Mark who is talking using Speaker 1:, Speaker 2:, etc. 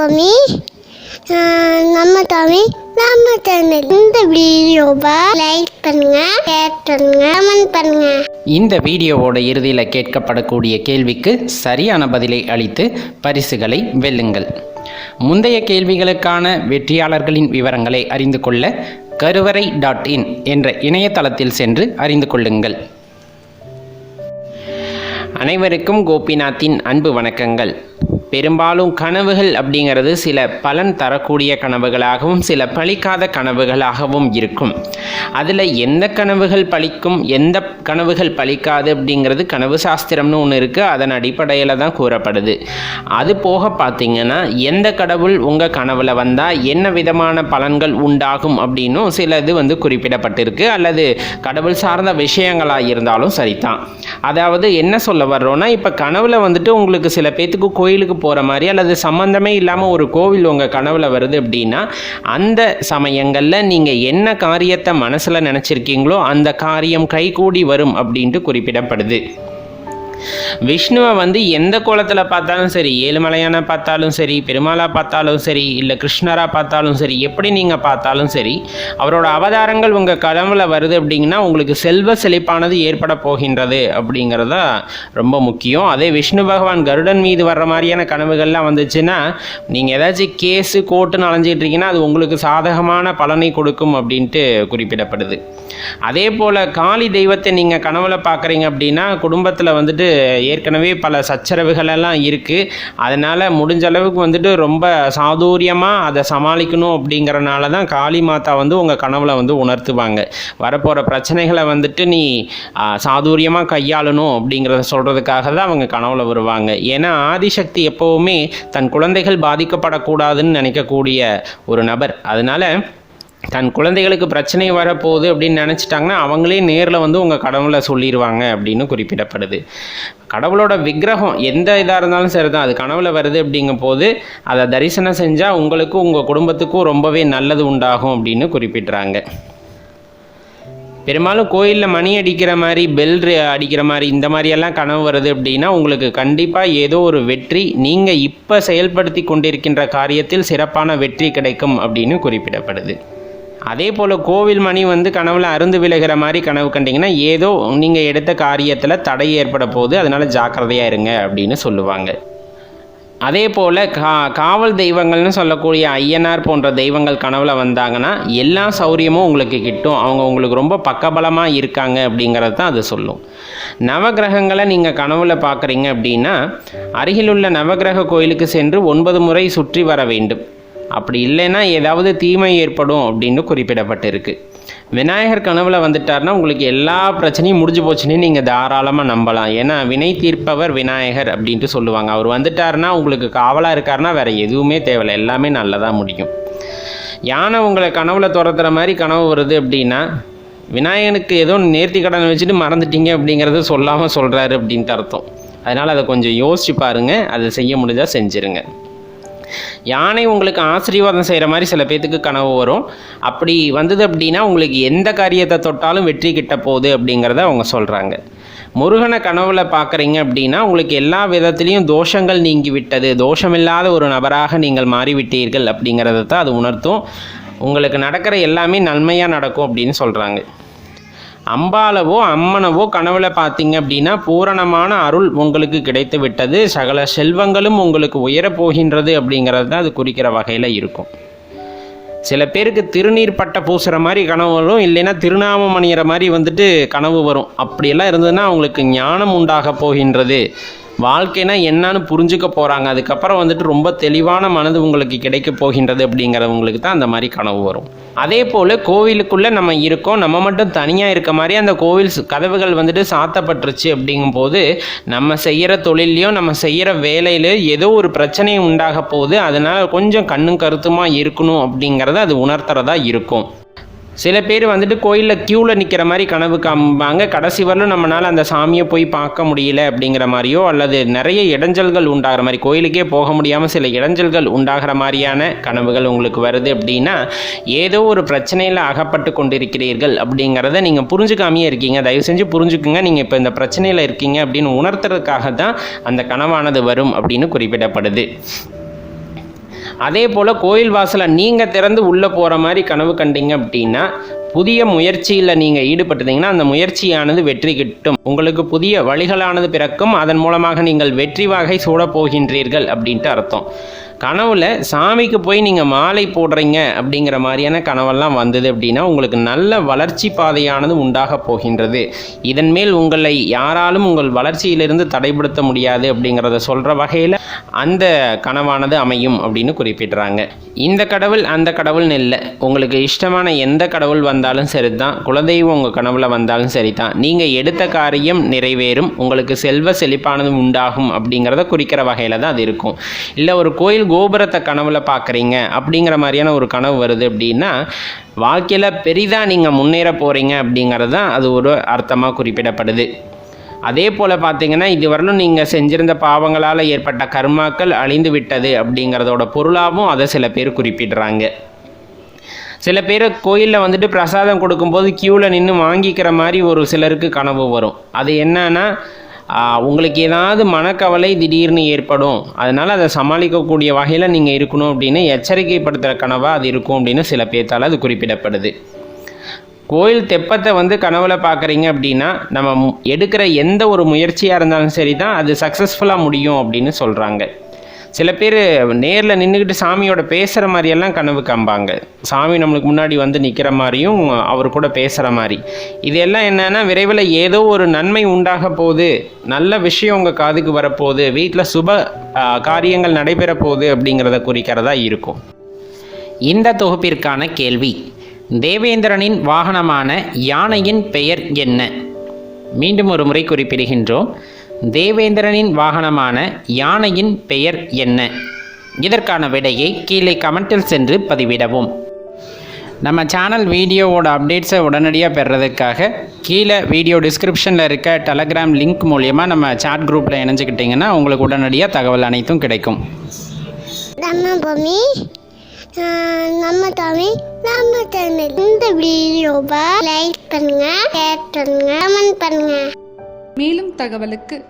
Speaker 1: பொம்மி நம்ம தமிழ் நம்ம சேனல் இந்த வீடியோவை லைக் பண்ணுங்க ஷேர் பண்ணுங்க கமெண்ட் பண்ணுங்க.
Speaker 2: இந்த வீடியோவோட இறுதியில் கேட்கப்படக்கூடிய கேள்விக்கு சரியான பதிலை அளித்து பரிசுகளை வெல்லுங்கள். முந்தைய கேள்விகளுக்கான வெற்றியாளர்களின் விவரங்களை அறிந்து கொள்ள கருவறை டாட் இன் என்ற இணையதளத்தில் சென்று அறிந்து கொள்ளுங்கள். அனைவருக்கும் கோபிநாத்தின் அன்பு வணக்கங்கள். பெரும்பாலும் கனவுகள் அப்படிங்கிறது சில பலன் தரக்கூடிய கனவுகளாகவும் சில பலிக்காத கனவுகளாகவும் இருக்கும். அதில் எந்த கனவுகள் பழிக்கும் எந்த கனவுகள் பலிக்காது அப்படிங்கிறது கனவு சாஸ்திரம்னு ஒன்று இருக்குது அதன் அடிப்படையில் தான் கூறப்படுது. அது போக பார்த்தீங்கன்னா எந்த கடவுள் உங்கள் கனவில் வந்தால் என்ன விதமான பலன்கள் உண்டாகும் அப்படின்னும் சில இது வந்து குறிப்பிடப்பட்டிருக்கு அல்லது கடவுள் சார்ந்த விஷயங்களாக இருந்தாலும் சரிதான். அதாவது என்ன சொல்ல வர்றோன்னா இப்போ கனவில் வந்துட்டு உங்களுக்கு சில பேத்துக்கு கோயிலுக்கு போகிற மாதிரி அல்லது சம்மந்தமே இல்லாமல் ஒரு கோவில் உங்கள் கனவில் வருது அப்படின்னா அந்த சமயங்களில் நீங்கள் என்ன காரியத்தை மனசில் நினச்சிருக்கீங்களோ அந்த காரியம் கைகூடி வரும் அப்படின்ட்டு குறிப்பிடப்படுது. விஷ்ணுவை வந்து எந்த கோலத்தில் பார்த்தாலும் சரி ஏழுமலையான பார்த்தாலும் சரி பெருமாளாக பார்த்தாலும் சரி இல்லை கிருஷ்ணராக பார்த்தாலும் சரி எப்படி நீங்கள் பார்த்தாலும் சரி அவரோட அவதாரங்கள் உங்கள் கனவுல வருது அப்படிங்கன்னா உங்களுக்கு செல்வ செழிப்பானது ஏற்பட போகின்றது அப்படிங்கிறதா ரொம்ப முக்கியம். அதே விஷ்ணு பகவான் கருடன் மீது வர்ற மாதிரியான கனவுகள்லாம் வந்துச்சுன்னா நீங்கள் ஏதாச்சும் கேஸு கோர்ட்டுன்னு அலைஞ்சிட்டு இருக்கீங்கன்னா அது உங்களுக்கு சாதகமான பலனை கொடுக்கும் அப்படின்ட்டு குறிப்பிடப்படுது. அதே போல் காளி தெய்வத்தை நீங்கள் கனவுல பார்க்குறீங்க அப்படின்னா குடும்பத்தில் வந்துட்டு ஏற்கனவே பல சச்சரவுகள் எல்லாம் இருக்குது அதனால் முடிஞ்ச அளவுக்கு வந்துட்டு ரொம்ப சாதுரியமாக அதை சமாளிக்கணும் அப்படிங்கிறனால தான் காளி மாதா வந்து உங்கள் கனவுல வந்து உணர்த்துவாங்க. வரப்போகிற பிரச்சனைகளை வந்துட்டு நீ சாதுரியமாக கையாளணும் அப்படிங்கிறத சொல்கிறதுக்காக தான் அவங்க கனவுல வருவாங்க. ஏன்னா ஆதிசக்தி எப்போவுமே தன் குழந்தைகள் பாதிக்கப்படக்கூடாதுன்னு நினைக்கக்கூடிய ஒரு நபர். அதனால் தன் குழந்தைகளுக்கு பிரச்சனை வரப்போகுது அப்படின்னு நினச்சிட்டாங்கன்னா அவங்களே நேரில் வந்து உங்கள் கடவுளை சொல்லிடுவாங்க அப்படின்னு குறிப்பிடப்படுது. கடவுளோட விக்கிரகம் எந்த இதாக இருந்தாலும் சரி தான் அது கனவில் வருது அப்படிங்கும் போது அதை தரிசனம் செஞ்சால் உங்களுக்கும் உங்கள் குடும்பத்துக்கும் ரொம்பவே நல்லது உண்டாகும் அப்படின்னு குறிப்பிட்றாங்க. பெரும்பாலும் கோயிலில் மணி அடிக்கிற மாதிரி பெல் அடிக்கிற மாதிரி இந்த மாதிரியெல்லாம் கனவு வருது அப்படின்னா உங்களுக்கு கண்டிப்பாக ஏதோ ஒரு வெற்றி நீங்கள் இப்போ செயல்படுத்தி கொண்டிருக்கின்ற காரியத்தில் சிறப்பான வெற்றி கிடைக்கும் அப்படின்னு குறிப்பிடப்படுது. அதே போல் கோவில் மணி வந்து கனவில் அருந்து விலகிற மாதிரி கனவு கண்டிங்கன்னா ஏதோ நீங்கள் எடுத்த காரியத்தில் தடை ஏற்பட போகுது அதனால் ஜாக்கிரதையாக இருங்க அப்படின்னு சொல்லுவாங்க. அதே போல் கா காவல் தெய்வங்கள்னு சொல்லக்கூடிய ஐயனார் போன்ற தெய்வங்கள் கனவில் வந்தாங்கன்னா எல்லா சௌரியமும் உங்களுக்கு கிட்டும். அவங்க உங்களுக்கு ரொம்ப பக்கபலமாக இருக்காங்க அப்படிங்கிறது தான் அது சொல்லும். நவகிரகங்களை நீங்கள் கனவில் பார்க்குறீங்க அப்படின்னா அருகிலுள்ள நவகிரக கோயிலுக்கு சென்று ஒன்பது முறை சுற்றி வர வேண்டும். அப்படி இல்லைன்னா ஏதாவது தீமை ஏற்படும் அப்படின்னு குறிப்பிடப்பட்டிருக்கு. விநாயகர் கனவுல வந்துட்டார்னா உங்களுக்கு எல்லா பிரச்சனையும் முடிஞ்சு போச்சுன்னு நீங்கள் தாராளமாக நம்பலாம். ஏன்னா வினை தீர்ப்பவர் விநாயகர் அப்படின்ட்டு சொல்லுவாங்க. அவர் வந்துட்டாருன்னா உங்களுக்கு காவலாக இருக்காருன்னா வேறு எதுவுமே தேவையில்லை. எல்லாமே நல்லதாக முடியும். யானை உங்களை கனவுல துரத்துற மாதிரி கனவு வருது அப்படின்னா விநாயகனுக்கு ஏதோ நேர்த்தி கடன் வச்சுட்டு மறந்துட்டீங்க அப்படிங்கிறத சொல்லாமல் சொல்கிறாரு அப்படின்ட்டு அர்த்தம். அதனால் அதை கொஞ்சம் யோசிச்சு பாருங்கள் அதை செய்ய முடிஞ்சால் செஞ்சுருங்க. யானை உங்களுக்கு ஆசீர்வாதம் செய்கிற மாதிரி சில பேர்த்துக்கு கனவு வரும். அப்படி வந்தது அப்படின்னா உங்களுக்கு எந்த காரியத்தை தொட்டாலும் வெற்றி கிட்ட போகுது அப்படிங்கிறத அவங்க சொல்கிறாங்க முருகனை கனவுல பார்க்குறீங்க அப்படின்னா உங்களுக்கு எல்லா விதத்துலேயும் தோஷங்கள் நீங்கி விட்டது தோஷமில்லாத ஒரு நபராக நீங்கள் மாறிவிட்டீர்கள் அப்படிங்கிறத தான் அது உணர்த்தும். உங்களுக்கு நடக்கிற எல்லாமே நன்மையாக நடக்கும் அப்படின்னு சொல்கிறாங்க அம்பாலவோ அம்மனவோ கனவுல பார்த்தீங்க அப்படின்னா பூரணமான அருள் உங்களுக்கு கிடைத்து விட்டது. சகல செல்வங்களும் உங்களுக்கு உயரப் போகின்றது அப்படிங்கிறது தான் அது குறிக்கிற வகையில் இருக்கும். சில பேருக்கு திருநீர் பட்டை பூசுகிற மாதிரி கனவு வரும் இல்லைன்னா திருநாமம் அணியிற மாதிரி வந்துட்டு கனவு வரும். அப்படியெல்லாம் இருந்ததுன்னா அவங்களுக்கு ஞானம் உண்டாக போகின்றது. வாழ்க்கைனா என்னன்னு புரிஞ்சுக்க போகிறாங்க அதுக்கப்புறம் வந்துட்டு ரொம்ப தெளிவான மனது உங்களுக்கு கிடைக்க போகின்றது அப்படிங்கிறவங்களுக்கு தான் அந்த மாதிரி கனவு வரும். அதே போல் கோவிலுக்குள்ளே நம்ம இருக்கோம். நம்ம மட்டும் தனியாக இருக்க மாதிரி அந்த கோவில் கதவுகள் வந்துட்டு சாத்தப்பட்டுருச்சு அப்படிங்கும்போது நம்ம செய்கிற தொழிலையும் நம்ம செய்கிற வேலையில ஏதோ ஒரு பிரச்சனை உண்டாக போகுது. அதனால் கொஞ்சம் கண்ணும் கருத்துமாக இருக்கணும் அப்படிங்கிறத அது உணர்த்துறதா இருக்கும். சில பேர் வந்துட்டு கோயிலில் க்யூவில் நிற்கிற மாதிரி கனவு காமிப்பாங்க கடைசி வரலும் நம்மளால் அந்த சாமியை போய் பார்க்க முடியல அப்படிங்கிற மாதிரியோ அல்லது நிறைய இடைஞ்சல்கள் உண்டாகிற மாதிரி கோயிலுக்கே போக முடியாமல் சில இடைஞ்சல்கள் உண்டாகிற மாதிரியான கனவுகள் உங்களுக்கு வருது அப்படின்னா ஏதோ ஒரு பிரச்சனையில் அகப்பட்டு கொண்டிருக்கிறீர்கள் அப்படிங்கிறத நீங்கள் புரிஞ்சுக்காமையே இருக்கீங்க. தயவு செஞ்சு புரிஞ்சுக்குங்க. நீங்கள் இப்போ இந்த பிரச்சனையில் இருக்கீங்க அப்படின்னு உணர்த்துறதுக்காக தான் அந்த கனவானது வரும் அப்படின்னு குறிப்பிடப்படுது. அதே போல் கோயில் வாசலை நீங்கள் திறந்து உள்ளே போகிற மாதிரி கனவு கண்டீங்க அப்படின்னா புதிய முயற்சியில் நீங்கள் ஈடுபட்டுட்டீங்கன்னா அந்த முயற்சியானது வெற்றி கிட்டும். உங்களுக்கு புதிய வழிகளானது பிறக்கும். அதன் மூலமாக நீங்கள் வெற்றி வகை சூடப் போகின்றீர்கள் அப்படின்ட்டு அர்த்தம். கனவில் சாமிக்கு போய் நீங்கள் மாலை போடுறீங்க அப்படிங்கிற மாதிரியான கனவெல்லாம் வந்தது அப்படின்னா உங்களுக்கு நல்ல வளர்ச்சி பாதையானது உண்டாக போகின்றது. இதன் மேல் உங்களை யாராலும் உங்கள் வளர்ச்சியிலிருந்து தடைப்படுத்த முடியாது அப்படிங்கிறத சொல்கிற வகையில் அந்த கனவானது அமையும் அப்படின்னு குறிப்பிடுறாங்க. இந்த கடவுள் அந்த கடவுள்னு இல்லை. உங்களுக்கு இஷ்டமான எந்த கடவுள் வந்தாலும் சரி தான் குலதெய்வம் உங்கள் கனவில் வந்தாலும் சரி தான் நீங்கள் எடுத்த காரியம் நிறைவேறும். உங்களுக்கு செல்வ செழிப்பானது உண்டாகும் அப்படிங்கிறத குறிக்கிற வகையில் தான் அது இருக்கும். இல்லை ஒரு கோயில் கோபுரத்தை கனவுல பார்க்குறீங்க அப்படிங்கிற மாதிரியான ஒரு கனவு வருது அப்படின்னா வாழ்க்கையில் பெரிதாக நீங்கள் முன்னேற போகிறீங்க அப்படிங்கிறது தான் அது ஒரு அர்த்தமாக குறிப்பிடப்படுது. அதே போல் பார்த்தீங்கன்னா இதுவரையிலும் நீங்கள் செஞ்சிருந்த பாவங்களால் ஏற்பட்ட கர்மாக்கள் அழிந்து விட்டது அப்படிங்கிறதோட பொருளாகவும் அதை சில பேர் குறிப்பிடுறாங்க. சில பேர் கோயிலில் வந்துட்டு பிரசாதம் கொடுக்கும்போது க்யூவில் நின்று வாங்கிக்கிற மாதிரி ஒரு சிலருக்கு கனவு வரும். அது என்னன்னா உங்களுக்கு ஏதாவது மனக்கவலை திடீர்னு ஏற்படும். அதனால் அதை சமாளிக்கக்கூடிய வகையில் நீங்கள் இருக்கணும் அப்படின்னு எச்சரிக்கைப்படுத்துகிற கனவாக அது இருக்கும் அப்படின்னு சில பேர்த்தால் அது குறிப்பிடப்படுது. கோயில் தெப்பத்தை வந்து கனவுல பார்க்குறீங்க அப்படின்னா நம்ம எடுக்கிற எந்த ஒரு முயற்சியாக இருந்தாலும் சரி தான் அது சக்ஸஸ்ஃபுல்லாக முடியும் அப்படின்னு சொல்கிறாங்க சில பேர் நேரில் நின்றுக்கிட்டு சாமியோட பேசுகிற மாதிரியெல்லாம் கனவு காம்பாங்க சாமி நம்மளுக்கு முன்னாடி வந்து நிற்கிற மாதிரியும் அவர் கூட பேசுகிற மாதிரி. இதெல்லாம் என்னென்னா விரைவில் ஏதோ ஒரு நன்மை உண்டாக போகுது. நல்ல விஷயம் உங்கள் காதுக்கு வரப்போகுது. வீட்டில் சுப காரியங்கள் நடைபெற போகுது அப்படிங்கிறத குறிக்கிறதா இருக்கும். இந்த தொகுப்பிற்கான கேள்வி தேவேந்திரனின் வாகனமான யானையின் பெயர் என்ன? மீண்டும் ஒரு முறை குறிப்பிடுகின்றோம். தேவேந்திரனின் வாகனமான யானையின் பெயர் என்ன? இதற்கான விடையை கீழே கமெண்டில் சென்று பதிவிடவும். நம்ம சேனல் வீடியோவோட அப்டேட்ஸை உடனடியாக பெறுறதுக்காக கீழே வீடியோ டிஸ்கிரிப்ஷனில் இருக்க டெலகிராம் லிங்க் மூலயமா நம்ம சாட் குரூப்பில் இணைஞ்சுக்கிட்டிங்கன்னா உங்களுக்கு உடனடியாக தகவல் அனைத்தும் கிடைக்கும்.
Speaker 1: நம்ம பூமி ஆஹ் நம்ம தமிழ் நம்ம சேனல் இந்த வீடியோவை லைக் பண்ணுங்க ஷேர் பண்ணுங்க கமெண்ட் பண்ணுங்க.
Speaker 3: மேலும் தகவலுக்கு